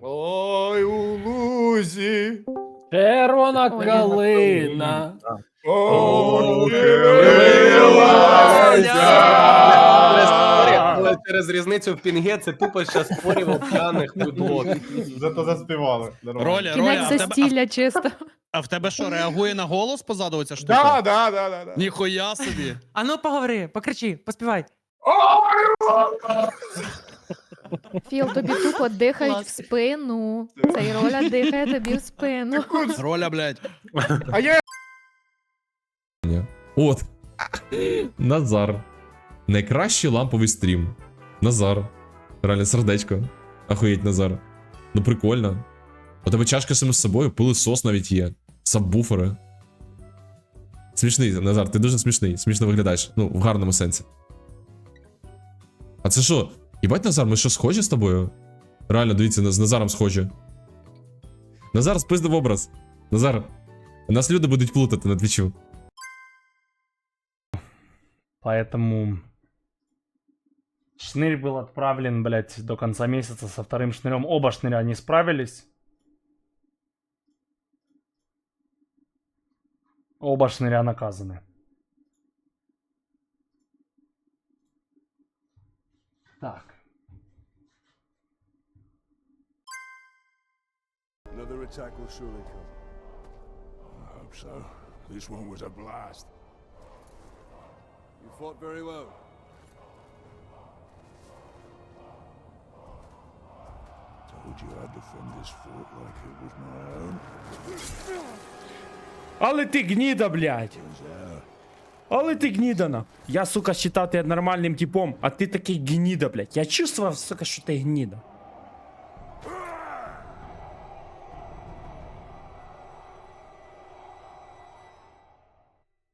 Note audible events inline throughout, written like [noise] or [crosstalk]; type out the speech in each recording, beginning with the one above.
Ой, у лузі. Червона калина. Але через різницю в пінге це тупо щас спорів п'яних пудлок. Зато заспівали. Нормально. Роля, Роля, Кінець а в, тебе, застілля чисто. а в тебе що, реагує на голос позаду оця штука? Да, да, да, да, да. Ніхуя собі. А ну поговори, покричи, поспівай. Філ, тобі тупо дихають в спину. Цей роля дихає тобі в спину. Роля, блядь. А я От. Назар. Найкращий ламповий стрім. Назар. Реально сердечко. Ахуєть, Назар. Ну прикольно. У тебе чашка саме з собою, пилисос навіть є. Сабвуфери. Смішний, Назар, ти дуже смішний. Смішно виглядаєш. Ну, в гарному сенсі. А це що? Їбать, Назар, ми що схожі з тобою? Реально, дивіться, з Назаром схожі. Назар, спиздив образ. Назар, нас люди будуть плутати на твічу. Поэтому шнырь был отправлен, блядь, до конца месяца со вторым шнырем. Оба шныря не справились. Оба шныря наказаны. Так. Another attack will surely come. I hope so. This one was a blast. You fought very well. Told you I'd defend this fort like it was my own. Але ти гніда, блядь. Але ти гнідана. Я, сука, считав тебе нормальним типом, а ти такий гніда, блядь. Я чувствував, сука, що ти гніда.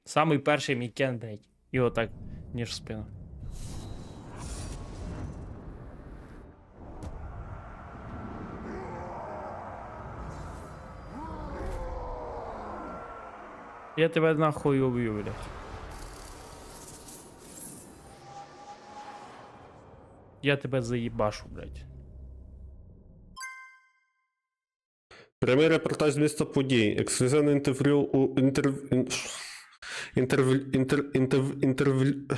Самий перший мій кен, блядь. І отак, ніж в спину. Я тебе нахуй убью, блядь. Я тебе заїбашу, блядь. Прямий репортаж з міста подій. Ексклюзивне інтерв'ю у інтерв... ін- інтерв'ю... інтер... інтерв... інтерв'ю...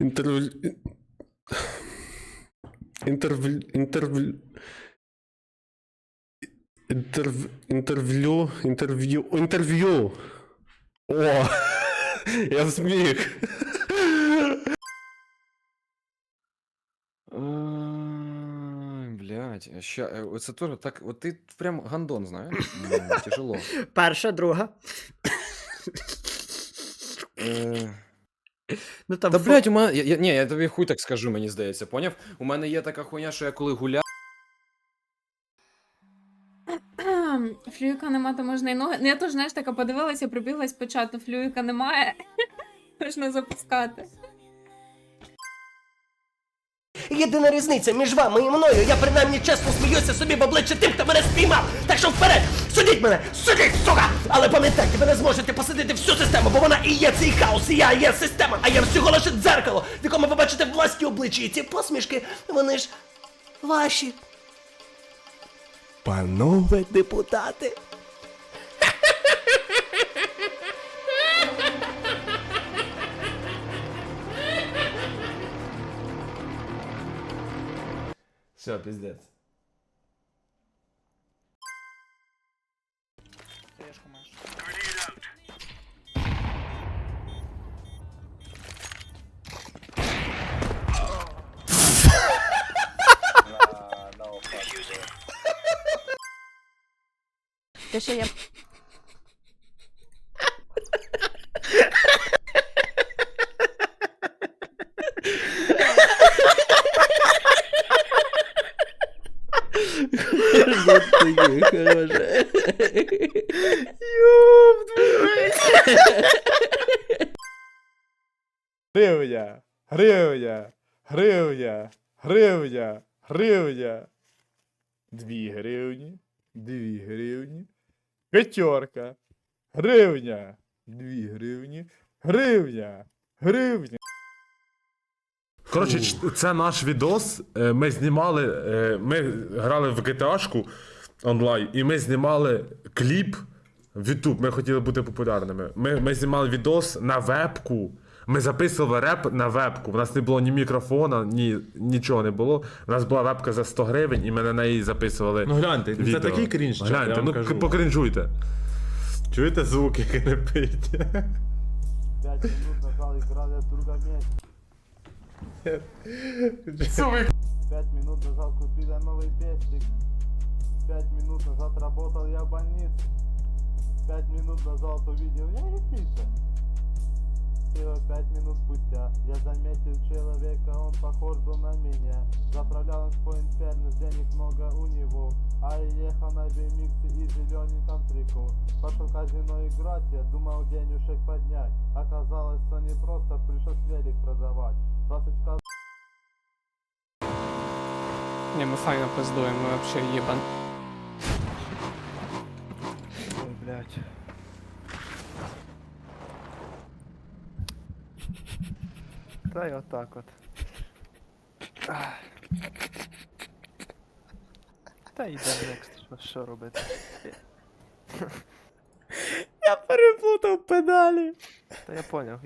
Інтерв'ю... Інтерв'ю... Інтерв'ю... Інтерв... Інтерв'ю... Інтерв'ю... Інтерв'ю! О! [laughs] Я зміг! Блядь, ща, е, оце теж так, от ти прям гандон, знаєш? М, Тяжело. [laughs] Перша, друга. Е, Ну там Та фо- блядь, у мене. Я, я, ні, я тобі хуй так скажу, мені здається, поняв? У мене є така хуйня, що я коли гуляю. [clears throat] Флюїка нема, то можна і ноги. Ну я теж, знаєш, така подивилася, прибіглась почати. Флюїка немає. [laughs] Можна запускати. Єдина різниця між вами і мною. Я принаймні чесно сміюся собі в обличчя тим, хто мене спіймав. Так що вперед! Судіть мене! Судіть, сука! Але пам'ятайте, ви не зможете посадити всю систему, бо вона і є цей хаос, і я є система, а я всього лише дзеркало, в якому ви бачите власні обличчя, і ці посмішки, вони ж ваші. Панове депутати. Все, піздець. Те, що я Гривня, гривня, гривня, гривня, гривня. Дві гривні, дві гривні. П'ятерка. Гривня. Дві гривні. Гривня. Гривня. Коротше, це наш відос. е, Ми знімали. е, Ми грали в GTA-шку онлайн, і ми знімали кліп в YouTube. Ми хотіли бути популярними. Ми, ми знімали відос на вебку. Ми записували реп на вебку. У нас не було ні мікрофона, ні нічого не було. У нас була вебка за 100 гривень, і ми на неї записували. Ну гляньте, відео. це такий крінж, Гляньте, я вам ну кажу. покринжуйте. Чуєте звук, який не пить? Пять минут нажал играли в другом месте. Пять минут нажал купили новый пестик. Пять минут назад работал я в больнице. Пять минут назад увидел я Ефиша. Всего пять минут спустя я заметил человека, он похож был на меня. Заправлял он по инфернус, денег много у него. А я ехал на BMX и зелененьком трико. Пошел казино играть, я думал денежек поднять. Оказалось, что не просто пришлось велик продавать. 20к Не, мы файно пиздуем, мы вообще ебан. Блядь. [laughs] Та й отак от. Та йде next, що робити? Я переплутав педалі. Та я поняв.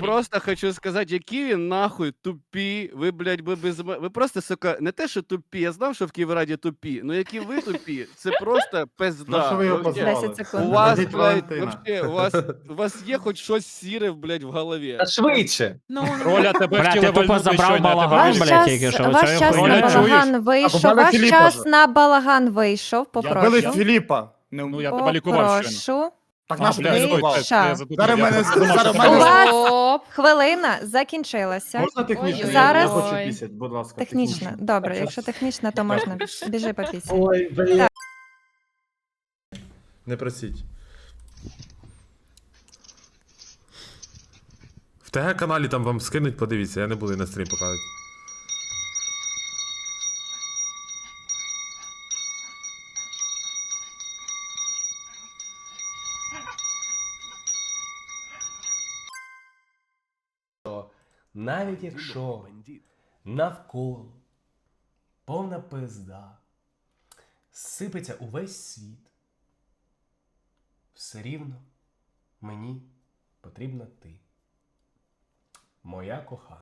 Просто хочу сказати, які він нахуй тупі. Ви, блядь, ви без Ви просто, сука, не те, що тупі. Я знав, що в Київраді тупі. Ну які ви тупі, це просто пизда. На що ви його Вообще. позвали? 10 секунд. У вас, Дядь блядь, Валентина. вообще, у вас, у вас є хоч щось сіре, блядь, в голові. Швидше. Ну, Роля тебе Блядь, хотіли я тупо вальнути забрав щойно, я тебе балаган, Ваш блядь, час, тільки що. ваш час хуйня на чуєш? балаган вийшов. Або Ваш Філіпа час на балаган вийшов. Били Попрошу. Філіпа. Ну, я тебе лікував щойно. Попрошу. Так А, наш блядь, Зараз Я мене- мене- вас хвилина закінчилася. Можна технічно? Ой, Зараз- Я хочу пісять, будь ласка. Технічно. Добре, якщо технічно, то можна. Біжи по пісні. Ой, блін. Не просіть. В ТГ каналі там вам скинуть, подивіться, я не буду і на стрім показувати. Навіть якщо навколо повна пизда, сипеться увесь світ, все рівно мені потрібна ти, моя кохана.